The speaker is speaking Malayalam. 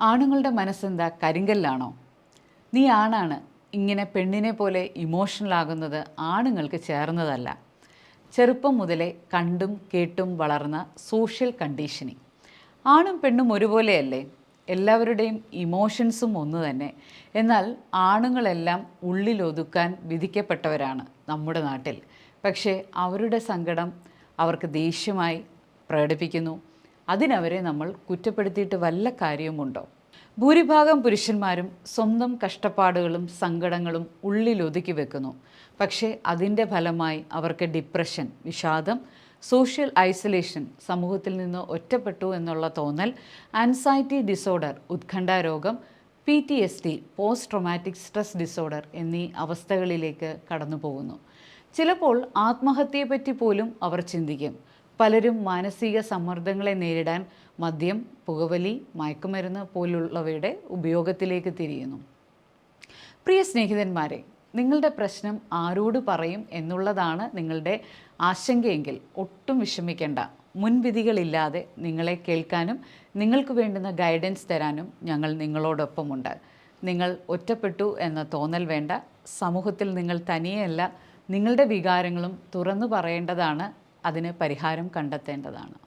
ആണുങ്ങളുടെ മനസ്സെന്താ? കരിങ്കല്ലാണോ? നീ ആണാണ്. ഇങ്ങനെ പെണ്ണിനെ പോലെ ഇമോഷണലാകുന്നത് ആണുങ്ങൾക്ക് ചേർന്നതല്ല. ചെറുപ്പം മുതലേ കണ്ടും കേട്ടും വളർന്ന സോഷ്യൽ കണ്ടീഷനിങ് ആണും പെണ്ണും ഒരുപോലെയല്ലേ? എല്ലാവരുടെയും ഇമോഷൻസും ഒന്ന് തന്നെ. എന്നാൽ ആണുങ്ങളെല്ലാം ഉള്ളിലൊതുക്കാൻ വിധിക്കപ്പെട്ടവരാണ് നമ്മുടെ നാട്ടിൽ. പക്ഷേ അവരുടെ സങ്കടം അവർക്ക് ദേഷ്യമായി പ്രകടിപ്പിക്കുന്നു. അതിനവരെ നമ്മൾ കുറ്റപ്പെടുത്തിയിട്ട് വല്ല കാര്യവുമുണ്ടോ? ഭൂരിഭാഗം പുരുഷന്മാരും സ്വന്തം കഷ്ടപ്പാടുകളും സങ്കടങ്ങളും ഉള്ളിലൊതുക്കി വെക്കുന്നു. പക്ഷേ അതിന്റെ ഫലമായി അവർക്ക് ഡിപ്രഷൻ വിഷാദം സോഷ്യൽ ഐസൊലേഷൻ സമൂഹത്തിൽ നിന്ന് ഒറ്റപ്പെട്ടു എന്നുള്ള തോന്നൽ ആൻസൈറ്റി ഡിസോർഡർ ഉത്കണ്ഠ രോഗം P T S D post traumatic stress disorder എന്നീ അവസ്ഥകളിലേക്ക് കടന്നു പോകുന്നു ചിലപ്പോൾ ആത്മഹത്യയെപ്പറ്റി പോലും അവർ ചിന്തിക്കും. പലരും മാനസിക സമ്മർദ്ദങ്ങളെ നേരിടാൻ മദ്യം പുകവലി മയക്കുമരുന്ന് പോലുള്ളവയുടെ ഉപയോഗത്തിലേക്ക് തിരിയുന്നു. പ്രിയ സ്നേഹിതന്മാരെ നിങ്ങളുടെ പ്രശ്നം ആരോട് പറയും എന്നുള്ളതാണ് നിങ്ങളുടെ ആശങ്കയെങ്കിൽ ഒട്ടും വിഷമിക്കേണ്ട. മുൻവിധികളില്ലാതെ നിങ്ങളെ കേൾക്കാനും നിങ്ങൾക്ക് വേണ്ടുന്ന ഗൈഡൻസ് തരാനും ഞങ്ങൾ നിങ്ങളോടൊപ്പമുണ്ട്. നിങ്ങൾ ഒറ്റപ്പെട്ടു എന്ന തോന്നൽ വേണ്ട. സമൂഹത്തിൽ നിങ്ങൾ തനിയെയല്ല നിങ്ങളുടെ വികാരങ്ങളും തുറന്നു പറയേണ്ടതാണ് അതിന് പരിഹാരം കണ്ടെത്തേണ്ടതാണ്.